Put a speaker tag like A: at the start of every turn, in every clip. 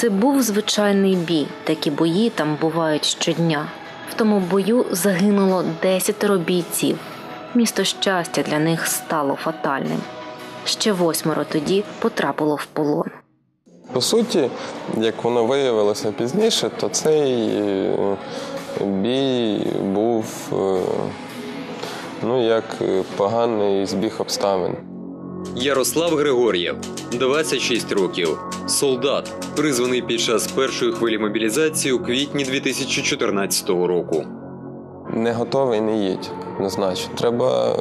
A: Це був звичайний бій. Такі бої там бувають щодня. В тому бою загинуло десятеро бійців. Місто щастя для них стало фатальним. Ще восьмеро тоді потрапило в полон.
B: По суті, як воно виявилося пізніше, то цей е, бій був е, ну, як поганий збіг обставин.
C: Ярослав Григор'єв, 26 років, солдат, призваний під час першої хвилі мобілізації у квітні 2014 року.
B: Не готовий, не їдь, однозначно. Треба е,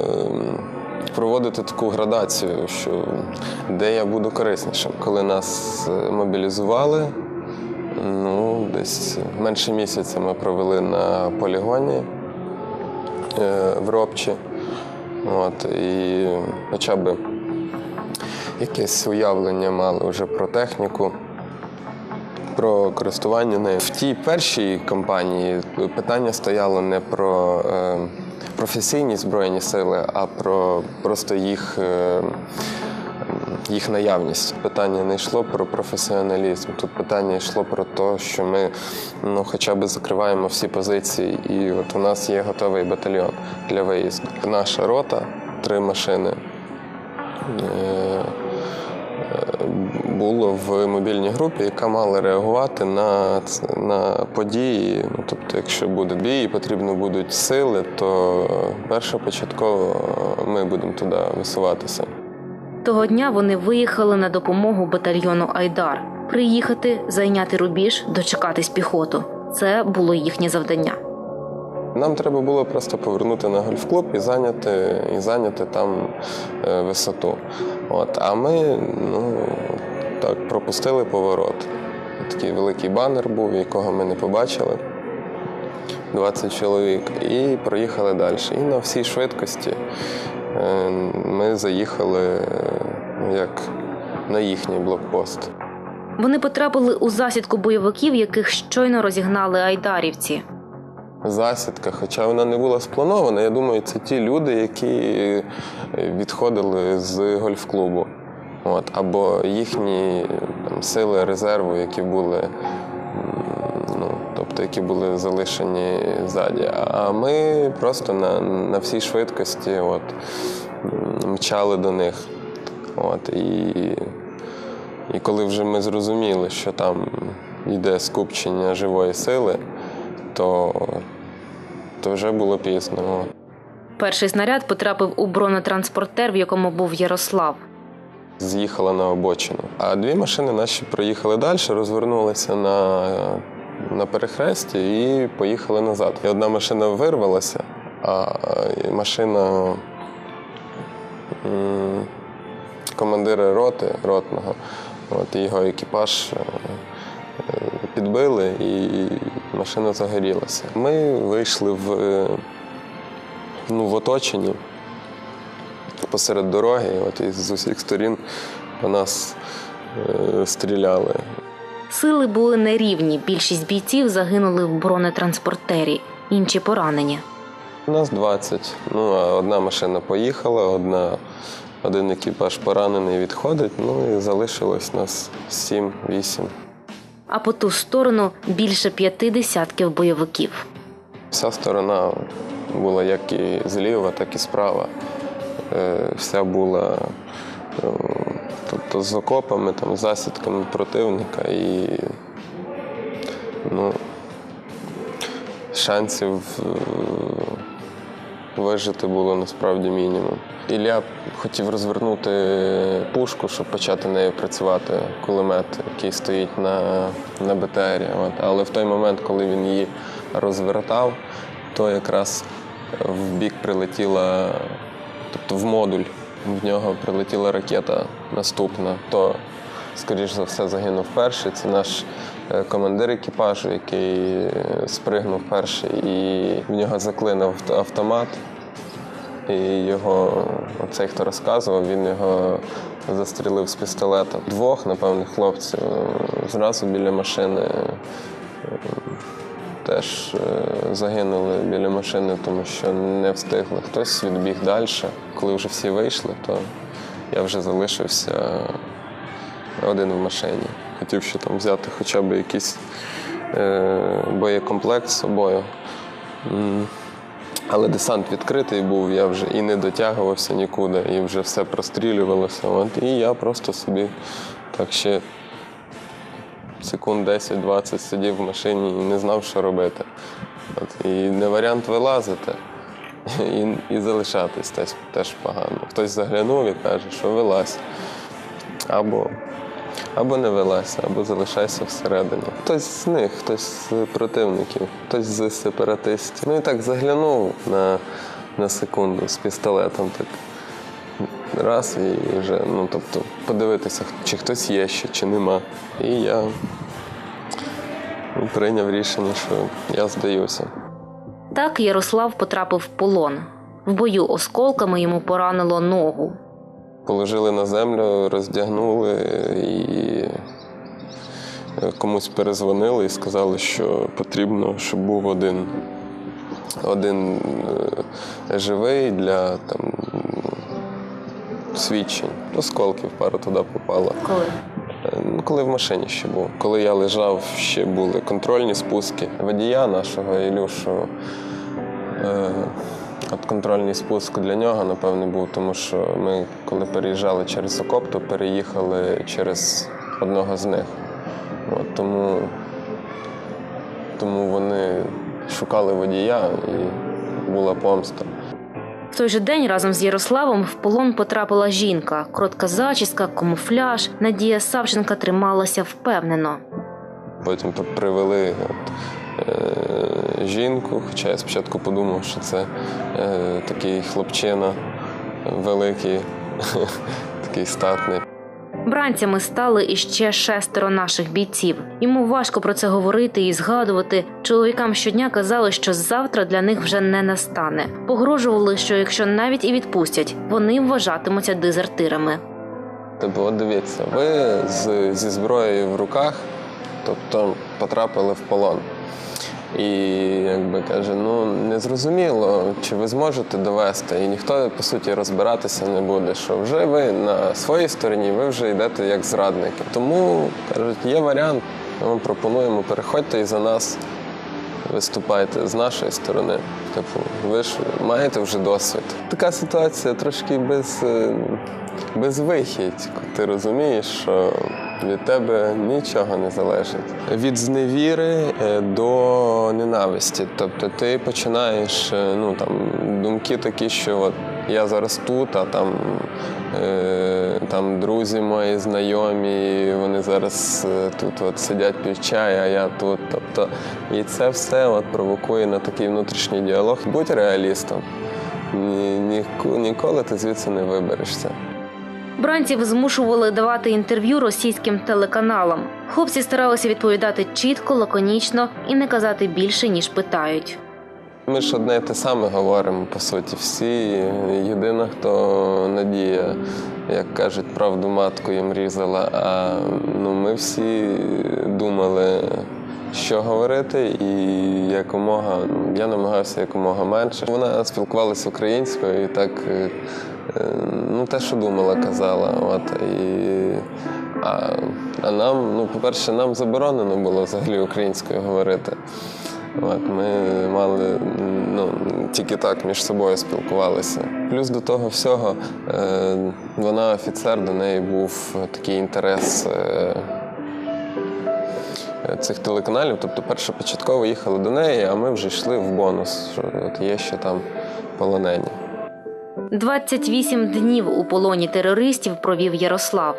B: проводити таку градацію, що де я буду кориснішим. Коли нас е, мобілізували, ну, десь менше місяця ми провели на полігоні е, в Робчі. От, і хоча б якесь уявлення мали вже про техніку про користування нею. В тій першій кампанії питання стояло не про е, професійні збройні сили, а про просто їх, е, їх наявність. Питання не йшло про професіоналізм. Тут питання йшло про те, що ми ну, хоча б закриваємо всі позиції, і от у нас є готовий батальйон для виїзду. Наша рота, три машини. Е, було в мобільній групі, яка мала реагувати на, на події. Ну, тобто, якщо буде бій, потрібно будуть сили, то першопочатково ми будемо туди висуватися.
A: Того дня вони виїхали на допомогу батальйону Айдар. Приїхати, зайняти рубіж, дочекатись піхоту. Це було їхнє завдання.
B: Нам треба було просто повернути на гольф-клуб і зайняти, і зайняти там е, висоту. От, а ми ну, так, пропустили поворот. Такий великий банер був, якого ми не побачили. 20 чоловік, і проїхали далі. І на всій швидкості е, ми заїхали е, як на їхній блокпост.
A: Вони потрапили у засідку бойовиків, яких щойно розігнали айдарівці.
B: Засідка, хоча вона не була спланована. Я думаю, це ті люди, які е, відходили з гольф-клубу. От, або їхні там, сили резерву, які були, ну, тобто, які були залишені ззаді. А ми просто на, на всій швидкості от, мчали до них. От, і, і коли вже ми зрозуміли, що там йде скупчення живої сили, то, то вже було пізно.
A: Перший снаряд потрапив у бронетранспортер, в якому був Ярослав.
B: З'їхала на обочину. А дві машини наші проїхали далі, розвернулися на, на перехресті і поїхали назад. І одна машина вирвалася, а машина командира роти ротного, от, його екіпаж е, підбили і машина загорілася. Ми вийшли в, е, ну, в оточенні посеред дороги, от і з усіх сторін по нас е, стріляли.
A: Сили були нерівні. Більшість бійців загинули в бронетранспортері, інші поранені.
B: У нас 20. Ну, а одна машина поїхала, одна, один екіпаж поранений відходить, ну і залишилось нас 7-8.
A: А по ту сторону більше п'яти десятків бойовиків.
B: Вся сторона була як і зліва, так і справа. Е, Вся була е, тобто, з окопами, там, засідками противника і ну, шансів е, вижити було насправді мінімум. Ілля хотів розвернути пушку, щоб почати нею працювати, кулемет, який стоїть на, на БТРі. От. Але в той момент, коли він її розвертав, то якраз в бік прилетіла, тобто в модуль, в нього прилетіла ракета наступна. То, скоріш за все, загинув перший. Це наш командир екіпажу, який е, спригнув перший, і в нього заклинив автомат. І його, цей, хто розказував, він його застрілив з пістолета. Двох, напевно, хлопців е, зразу біля машини е, теж е, загинули біля машини, тому що не встигли. Хтось відбіг далі. Коли вже всі вийшли, то я вже залишився один в машині. Хотів ще там взяти хоча б якийсь е, боєкомплект з собою. Але десант відкритий був, я вже і не дотягувався нікуди, і вже все прострілювалося. От, і я просто собі так ще секунд 10-20 сидів в машині і не знав, що робити. От, і не варіант вилазити і, і залишатись теж, теж погано. Хтось заглянув і каже, що вилазь. Або, або не вилазь, або залишайся всередині. Хтось з них, хтось з противників, хтось з сепаратистів. Ну і так заглянув на, на секунду з пістолетом. Так. Раз і вже, ну тобто, подивитися, чи хтось є ще, чи нема. І я прийняв рішення, що я здаюся.
A: Так Ярослав потрапив в полон. В бою осколками йому поранило ногу.
B: Положили на землю, роздягнули і комусь перезвонили і сказали, що потрібно, щоб був один, один е, живий для там, свідчень. Осколків пару туди попало.
A: Коли?
B: Е, Ну, коли в машині ще був. Коли я лежав, ще були контрольні спуски. Водія нашого Ілюшу. Е, от контрольний спуск для нього, напевне, був, тому що ми, коли переїжджали через окоп, то переїхали через одного з них. От, тому, тому вони шукали водія і була помста.
A: В той же день разом з Ярославом в полон потрапила жінка. Коротка зачіска, камуфляж. Надія Савченка трималася впевнено.
B: Потім привели от, жінку, хоча я спочатку подумав, що це е, такий хлопчина великий, такий статний.
A: Бранцями стали іще шестеро наших бійців. Йому важко про це говорити і згадувати. Чоловікам щодня казали, що завтра для них вже не настане. Погрожували, що якщо навіть і відпустять, вони вважатимуться дезертирами.
B: Тобто, от дивіться, ви з, зі зброєю в руках, тобто потрапили в полон. І якби каже, ну незрозуміло, чи ви зможете довести, і ніхто по суті розбиратися не буде. Що вже ви на своїй стороні, ви вже йдете як зрадники. Тому кажуть, є варіант. Ми пропонуємо, переходьте і за нас виступайте з нашої сторони. Типу, ви ж маєте вже досвід. Така ситуація трошки без, е, без вихідь. Ти розумієш, що від тебе нічого не залежить. Від зневіри е, до ненависті. Тобто ти починаєш е, ну, там, думки такі, що от я зараз тут, а там, е, там друзі мої знайомі, вони зараз тут от сидять п'ють чай, а я тут. Тобто, і це все от провокує на такий внутрішній діалог. Будь реалістом. Ні, ні, ніколи ти звідси не виберешся.
A: Бранців змушували давати інтерв'ю російським телеканалам. Хлопці старалися відповідати чітко, лаконічно і не казати більше, ніж питають.
B: Ми ж одне те саме говоримо, по суті, всі. Єдина, хто надія, як кажуть, правду матку їм різала. А ну, ми всі думали, що говорити, і якомога, я намагався якомога менше. Вона спілкувалася українською і так, е, е, ну, те, що думала, казала. От, і, а, а нам, ну, по-перше, нам заборонено було взагалі українською говорити. От, ми мали ну, тільки так між собою спілкувалися. Плюс до того всього, е, вона офіцер, до неї був такий інтерес цих телеканалів. Тобто, першопочатково їхали до неї, а ми вже йшли в бонус, що от є ще там полонені.
A: 28 днів у полоні терористів провів Ярослав.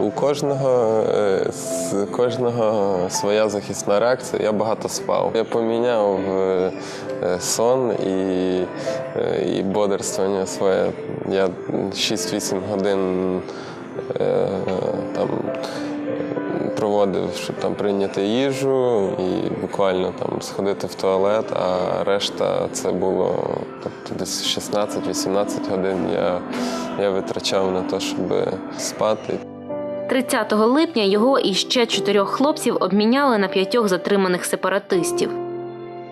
B: У кожного е, з кожного своя захисна реакція. Я багато спав. Я поміняв е, е, сон і, і бодрствування своє. Я 6-8 годин там проводив, щоб там прийняти їжу і буквально там сходити в туалет, а решта це було тобто десь 16-18 годин я, я витрачав на те, щоб спати.
A: 30 липня його і ще чотирьох хлопців обміняли на п'ятьох затриманих сепаратистів.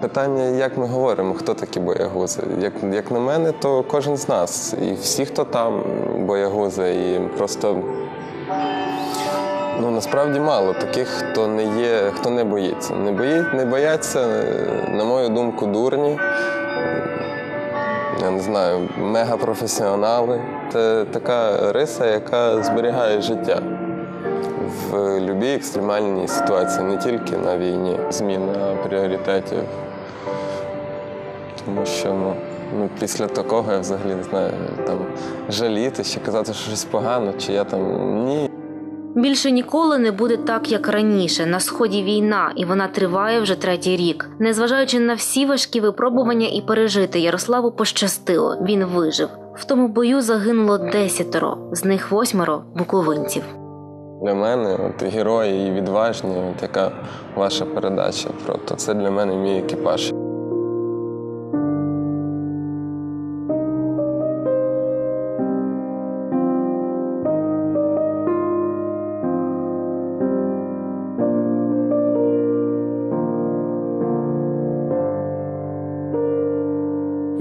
B: Питання, як ми говоримо, хто такі боягузи? Як, як на мене, то кожен з нас. І всі, хто там боягузи, і просто Ну насправді мало таких, хто не є, хто не боїться. Не боїть, не бояться, на мою думку, дурні. Я не знаю, мегапрофесіонали. Це така риса, яка зберігає життя в будь-якій екстремальній ситуації, не тільки на війні. Зміна пріоритетів. Тому що ну, ну, після такого я взагалі не знаю, там жаліти чи казати, що щось погано, чи я там ні.
A: Більше ніколи не буде так, як раніше. На сході війна, і вона триває вже третій рік. Незважаючи на всі важкі випробування і пережити, Ярославу пощастило. Він вижив. В тому бою загинуло десятеро, з них восьмеро буковинців.
B: Для мене от, герої і відважні, от, яка ваша передача. Просто це для мене мій екіпаж.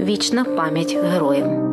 A: Вічна пам'ять героям.